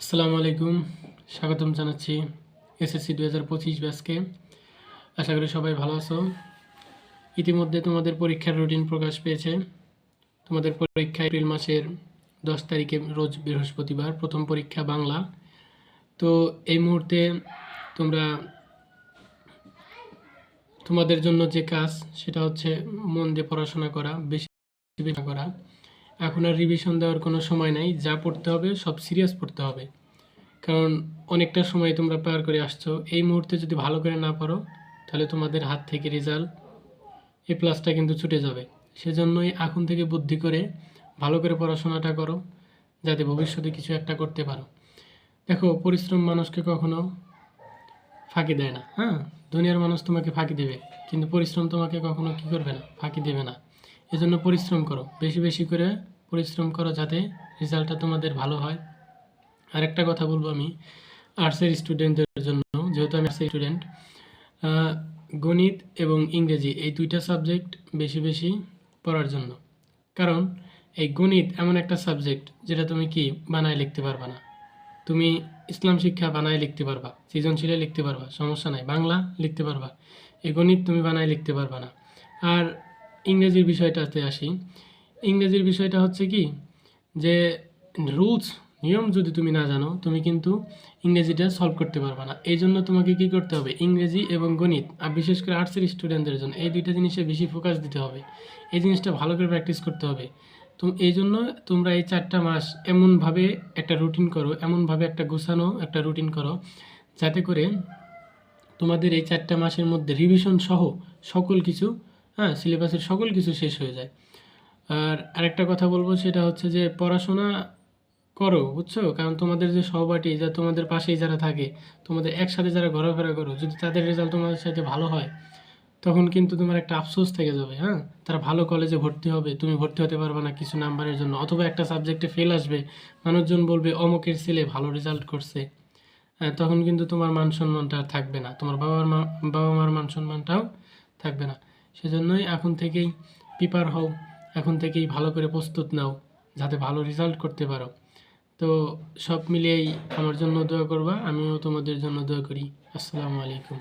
আসসালামু আলাইকুম, স্বাগতম জানাচ্ছি এসএসসি দু হাজার পঁচিশ ব্যাচকে। আশা করি সবাই ভালো আছো। ইতিমধ্যে তোমাদের পরীক্ষার রুটিন প্রকাশ পেয়েছে। তোমাদের পরীক্ষা এপ্রিল মাসের দশ তারিখে রোজ বৃহস্পতিবার, প্রথম পরীক্ষা বাংলা। তো এই মুহূর্তে তোমরা তোমাদের জন্য যে কাজ, সেটা হচ্ছে মন দিয়ে পড়াশোনা করা, বেশি বেশি করা। এখন আর রিভিশন দেওয়ার কোনো সময় নাই। যা পড়তে হবে, সব সিরিয়াস পড়তে হবে। কারণ অনেকটা সময় তোমরা পার করে আসছো। এই মুহূর্তে যদি ভালো করে না পারো, তাহলে তোমাদের হাত থেকে রেজাল্ট এ প্লাসটা কিন্তু ছুটে যাবে। সেজন্যই এখন থেকে বুদ্ধি করে ভালো করে পড়াশোনাটা করো, যাতে ভবিষ্যতে কিছু একটা করতে পারো। দেখো, পরিশ্রম মানুষকে কখনো ফাঁকি দেয় না। হ্যাঁ দুনিয়ার মানুষ তোমাকে ফাঁকি দেবে। কিন্তু পরিশ্রম তোমাকে কখনো কি করবে না? ফাঁকি দেবে না। এজন্য পরিশ্রম করো। বেশি বেশি করে পরিশ্রম করো যাতে রেজাল্টটা তোমাদের ভালো হয়। আরেকটা কথা বলব আমি আর্টসের স্টুডেন্টদের জন্য, যেহেতু আমি আর্টসের স্টুডেন্ট গণিত এবং ইংরেজি এই দুইটা সাবজেক্ট বেশি বেশি পড়ার জন্য। কারণ এই গণিত এমন একটা সাবজেক্ট যেটা তুমি কি বানায় লিখতে পারবা না। তুমি ইসলাম শিক্ষা বানায় লিখতে পারবা, সৃজনশীলে লিখতে পারবা, সমস্যা নাই, বাংলা লিখতে পারবা। এই গণিত তুমি বানায় লিখতে পারবা না। আর ইংরেজির বিষয়টাতে আসি। ইংরেজির বিষয়টা হচ্ছে কি? যে রুলস, নিয়ম যদি তুমি না জানো, তুমি কিন্তু ইংরেজিটা সলভ করতে পারবে না। এই জন্য তোমাকে কি করতে হবে? ইংরেজি এবং গণিত, আর বিশেষ করে আর্টসের স্টুডেন্টদের জন্য এই দুইটা জিনিসে বেশি ফোকাস দিতে হবে। এই জিনিসটা ভালো করে প্র্যাকটিস করতে হবে। তো এই জন্য তোমরা এই চারটা মাস এমনভাবে একটা রুটিন করো, এমনভাবে একটা গোছানো একটা রুটিন করো, যাতে করে তোমাদের এই চারটা মাসের মধ্যে রিভিশন সহ সকল কিছু হ্যাঁ সিলেবাসের সকল কিছু শেষ হয়ে যায়। আর আরেকটা কথা বলব, সেটা হচ্ছে যে পড়াশোনা করো, বুঝছ? কারণ তোমাদের যে সহপাঠী, যা তোমাদের পাশেই যারা থাকে, তোমাদের একসাথে যারা ঘোরাফেরা করো, যদি তাদের রেজাল্ট তোমাদের সাথে ভালো হয়, তখন কিন্তু তোমার একটা আফসোস থেকে যাবে হ্যাঁ? তারা ভালো কলেজে ভর্তি হবে, তুমি ভর্তি হতে পারবে না কিছু নাম্বারের জন্য, অথবা একটা সাবজেক্টে ফেল আসবে, মানুষজন বলবে, অমুকের ছেলে ভালো রেজাল্ট করছে। হ্যাঁ তখন কিন্তু তোমার মান সম্মানটা থাকবে না, তোমার বাবার মা বাবা মার মান সম্মানটাও থাকবে না। সেজন্যই এখন থেকেই প্রিপার হও, এখন থেকেই ভালো করে প্রস্তুত নাও, যাতে ভালো রেজাল্ট করতে পারো। তো সব মিলিয়েই আমার জন্য দোয়া করবা, আমিও তোমাদের জন্য দোয়া করি। আসসালামু আলাইকুম।